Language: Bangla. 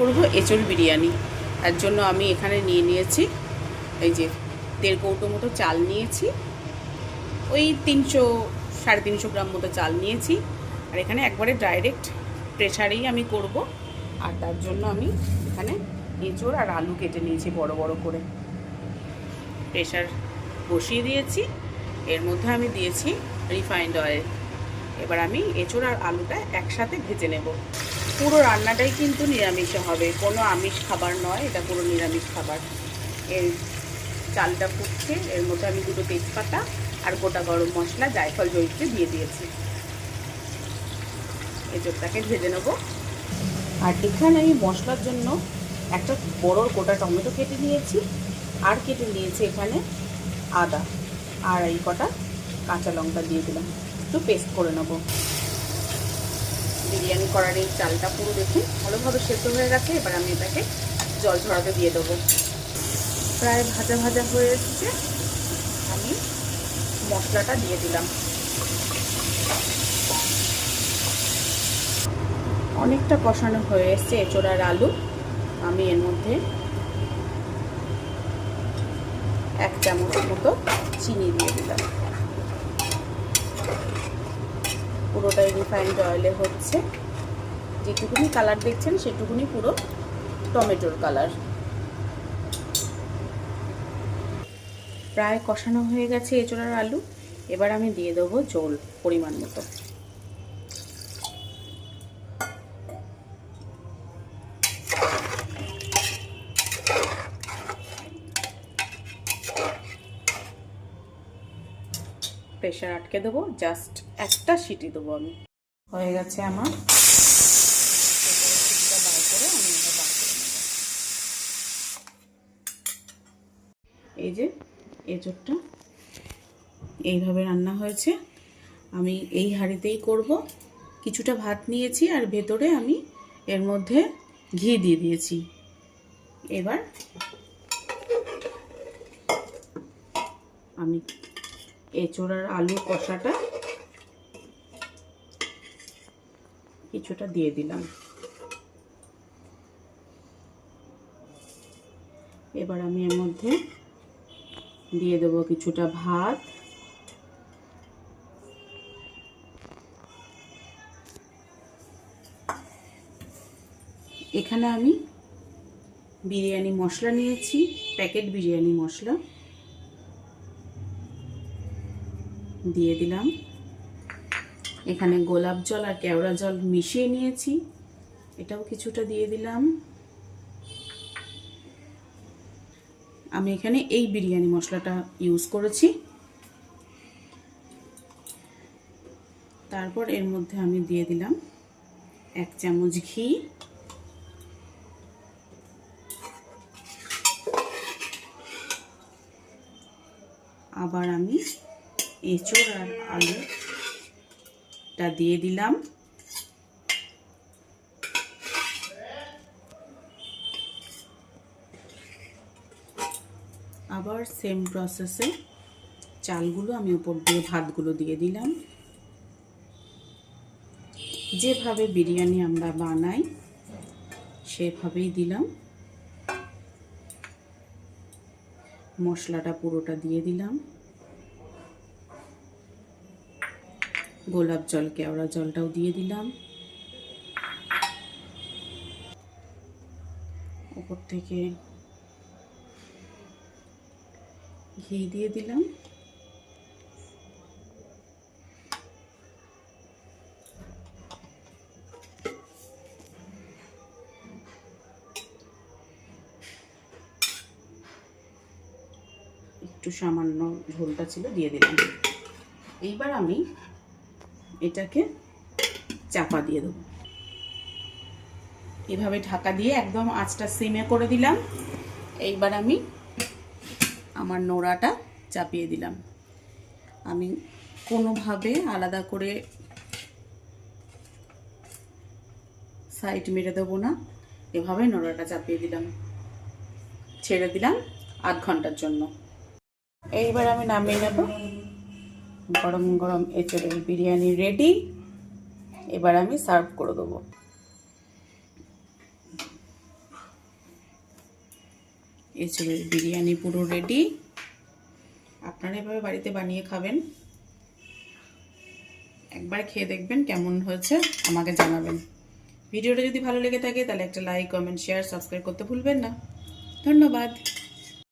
করব এঁচড় বিরিয়ানি। তার জন্য আমি এখানে নিয়ে নিয়েছি এই যে দেড় কৌটো মতো চাল নিয়েছি। ওই তিনশো, সাড়ে তিনশো গ্রাম মতো চাল নিয়েছি। আর এখানে একবারে ডাইরেক্ট প্রেশারেই আমি করব। আর তার জন্য আমি এখানে এঁচড় আর আলু কেটে নিয়েছি বড় বড় করে। প্রেশার বসিয়ে দিয়েছি। এর মধ্যে আমি দিয়েছি রিফাইন্ড অয়েল এবার আমি এঁচড় আর আলুটা একসাথে ভেজে নেব। পুরো রান্নাটাই কিন্তু নিরামিষে হবে। কোনো আমিষ খাবার নয়, এটা পুরো নিরামিষ খাবার। এর চালটা ফুটছে, এর মধ্যে আমি দুটো তেজপাতা আর গোটা গরম মশলা, জায়ফল জয়িত্রী দিয়ে দিয়েছি। এঁচড়টাকে ভেজে নেব। আর এখানে আমি মশলার জন্য একটা বড় গোটা টমেটো কেটে নিয়েছি। আর কেটে নিয়েছি এখানে আদা। আর এই কটা কাঁচা লঙ্কা দিয়ে দিলাম। একটু পেস্ট করে নেব। বিরিয়ানি করার এই চালটা পুরো দেখুন ভালোভাবে সেদ্ধ হয়ে গেছে, এবার আমি এটাকে জল ঝরাতে দিয়ে দেবো। প্রায় ভাজা ভাজা হয়ে এসেছে, আমি মশলাটা দিয়ে দিলাম। অনেকটা কষানো হয়ে এসছে এঁচোড়ার আলু। আমি এর মধ্যে এক চামচ মতো চিনি দিয়ে দিলাম। পুরোটাই রিফাইন্ড অয়েলে হচ্ছে। যেটুকুনি কালার দেখছেন, সেটুকুনি পুরো টমেটোর কালার প্রায় কষানো হয়ে গেছে এচোড়ার আলু। এবার আমি দিয়ে দেবো জল পরিমাণ মতো। প্রেশার আটকে দেবো জাস্ট একটা সিটি দেবো আমি। হয়ে গেছে আমার। এই যে, এঁচোড়টা এইভাবে রান্না হয়েছে। আমি এই হাঁড়িতেই করব। কিছুটা ভাত নিয়েছি আর ভেতরে আমি এর মধ্যে ঘি দিয়ে দিয়েছি। এবার আমি এঁচোড় আর আলুর কষাটা কিছুটা দিয়ে দিলাম। এবার আমি এর মধ্যে দিয়ে দেবো কিছুটা ভাত। এখানে আমি বিরিয়ানি মশলা নিয়েছি, প্যাকেট বিরিয়ানি মশলা। দিয়ে দিলাম। এখানে গোলাপ জল আর কেওড়া জল মিশিয়ে নিয়েছি। এটাও কিছুটা দিয়ে দিলাম। আমি এখানে এই বিরিয়ানি মশলাটা ইউজ করেছি। তারপর এর মধ্যে আমি দিয়ে দিলাম এক চামচ ঘি। আবার আমি এঁচড় আর আলুটা দিয়ে দিলাম। আবার সেম প্রসেসে চালগুলো আমি উপর দিয়ে ভাতগুলো দিয়ে দিলাম। যেভাবে বিরিয়ানি আমরা বানাই, সেভাবেই দিলাম। মশলাটা পুরোটা দিয়ে দিলাম। গোলাপ জল কেওড়া জলটাও দিয়ে দিলাম। উপর থেকে ঘি দিয়ে দিলাম। একটু সামান্য ঝোলটা ছিল, দিয়ে দিলাম। এইবার আমি এটাকে চাপা দিয়ে দেবো। এভাবে ঢাকা দিয়ে একদম আঁচটা সিমে করে দিলাম। এইবার আমি আমার নোড়াটা চাপিয়ে দিলাম। আমি কোনোভাবে আলাদা করে সাইড মেরে দেবো না। এভাবে নোড়াটা চাপিয়ে দিলাম। ছেড়ে দিলাম আধ ঘণ্টার জন্য। এইবার আমি নামিয়ে নেব। গরম গরম এঁচড়ের বিরিয়ানি রেডি এবার আমি সার্ভ করে দেবো। এঁচড়ের বিরিয়ানি পুরো রেডি আপনারা এভাবে বাড়িতে বানিয়ে খাবেন। একবার খেয়ে দেখবেন কেমন হয়েছে, আমাকে জানাবেন। ভিডিওটা যদি ভালো লেগে থাকে, তাহলে একটা লাইক কমেন্ট শেয়ার সাবস্ক্রাইব করতে ভুলবেন না। ধন্যবাদ।